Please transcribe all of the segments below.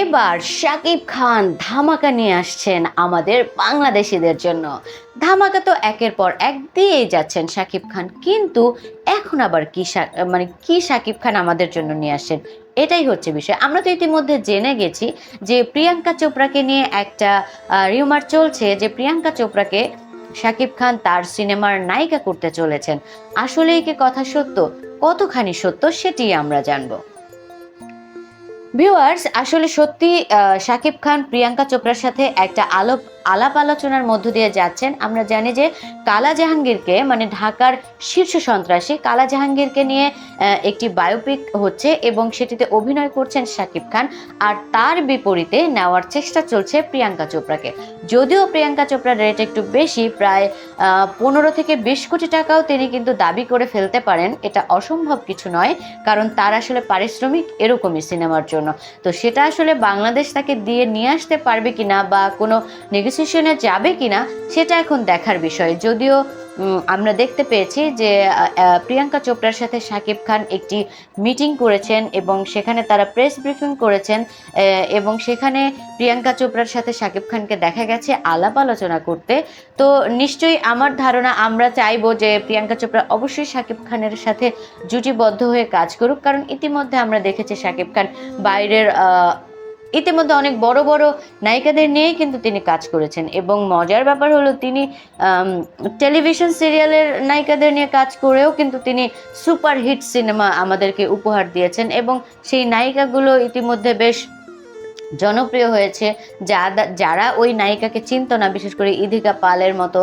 এবার শাকিব খান ধামাকা নিয়ে আসছেন আমাদের বাংলাদেশিদের জন্য। ধামাকা তো একের পর এক দিয়েই যাচ্ছেন শাকিব খান, কিন্তু এখন আবার কি মানে কি শাকিব খান আমাদের জন্য নিয়ে আসছেন, এটাই হচ্ছে বিষয়। আমরা তো ইতিমধ্যে জেনে গেছি যে প্রিয়াঙ্কা চোপড়াকে নিয়ে একটা রিউমার চলছে যে প্রিয়াঙ্কা চোপড়াকে শাকিব খান তার সিনেমার নায়িকা করতে চলেছেন। আসলেই কি কথা সত্য? কতখানি সত্য সেটি আমরা জানব। ভিউয়ার্স আসলে সত্যি শাকিব খান প্রিয়াঙ্কা চোপড়ার সাথে একটা আলোপ আলাপ আলোচনার মধ্য দিয়ে যাচ্ছেন। আমরা জানি যে কালা জাহাঙ্গীরকে মানে ঢাকার শীর্ষ সন্ত্রাসী কালা জাহাঙ্গীরকে নিয়ে একটি বায়োপিক হচ্ছে এবং সেটিতে অভিনয় করছেন শাকিব খান আর তার বিপরীতে নেওয়ার চেষ্টা চলছে প্রিয়াঙ্কা চোপড়াকে। যদিও প্রিয়াঙ্কা চোপড়ার রেট একটু বেশি, প্রায় পনেরো থেকে বিশ কোটি টাকাও তিনি কিন্তু দাবি করে ফেলতে পারেন। এটা অসম্ভব কিছু নয়, কারণ তার আসলে পারিশ্রমিক এরকমই সিনেমার জন্য। তো সেটা আসলে বাংলাদেশ তাকে দিয়ে নিয়ে আসতে পারবে কিনা বা কোনো নেগোসিয়েশনে যাবে কিনা সেটা এখন দেখার বিষয়। যদিও আমরা দেখতে পেয়েছি যে প্রিয়াঙ্কা চোপড়ার সাথে শাকিব খান একটি মিটিং করেছেন এবং সেখানে তারা প্রেস ব্রিফিং করেছেন এবং সেখানে প্রিয়াঙ্কা চোপড়ার সাথে শাকিব খানকে দেখা গেছে আলাপ আলোচনা করতে। তো নিশ্চয়ই আমার ধারণা, আমরা চাইব যে প্রিয়াঙ্কা চোপড়া অবশ্যই শাকিব খানের সাথে জুটিবদ্ধ হয়ে কাজ করুক, কারণ ইতিমধ্যে আমরা দেখেছি শাকিব খান বাইরের ইতিমধ্যে অনেক বড় বড় নায়িকাদের নিয়েই কিন্তু তিনি কাজ করেছেন এবং মজার ব্যাপার হলো তিনি টেলিভিশন সিরিয়ালের নায়িকাদের নিয়ে কাজ করেও কিন্তু তিনি সুপার হিট সিনেমা আমাদেরকে উপহার দিয়েছেন এবং সেই নায়িকাগুলো ইতিমধ্যে বেশ জনপ্রিয় হয়েছে। যারা যারা ওই নায়িকাকে চিনত না, বিশেষ করে ইধিকা পালের মতো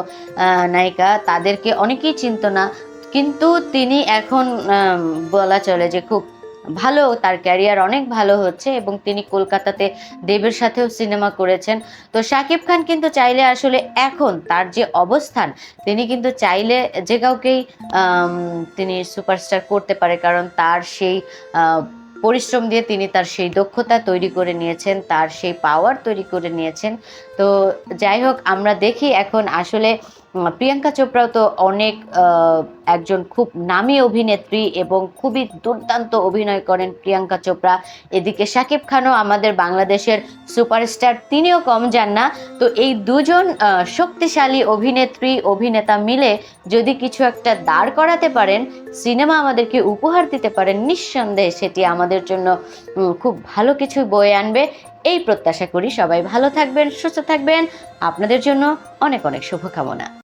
নায়িকা, তাদেরকে অনেকেই চিনত না। কিন্তু তিনি এখন বলা চলে যে খুব ভালো, তার ক্যারিয়ার অনেক ভালো হচ্ছে এবং তিনি কলকাতাতে দেবের সাথেও সিনেমা করেছেন। তো শাকিব খান কিন্তু চাইলে আসলে এখন তার যে অবস্থান, তিনি কিন্তু চাইলে যে কাউকেই তিনি সুপারস্টার করতে পারে কারণ তার সেই পরিশ্রম দিয়ে তিনি তার সেই দক্ষতা তৈরি করে নিয়েছেন, তার সেই পাওয়ার তৈরি করে নিয়েছেন। তো যাই হোক, আমরা দেখি এখন আসলে প্রিয়াঙ্কা চোপড়াও তো অনেক একজন খুব নামী অভিনেত্রী এবং খুবই দুর্দান্ত অভিনয় করেন প্রিয়াঙ্কা চোপড়া। এদিকে শাকিব খানও আমাদের বাংলাদেশের সুপারস্টার, তিনিও কম যান না। তো এই দুজন শক্তিশালী অভিনেত্রী, অভিনেতা মিলে যদি কিছু একটা দাঁড় করাতে পারেন, সিনেমা আমাদেরকে উপহার দিতে পারেন, নিঃসন্দেহে সেটি আমাদের জন্য খুব ভালো কিছু বয়ে আনবে। এই প্রত্যাশা করি সবাই ভালো থাকবেন, সুস্থ থাকবেন। আপনাদের জন্য অনেক অনেক শুভকামনা।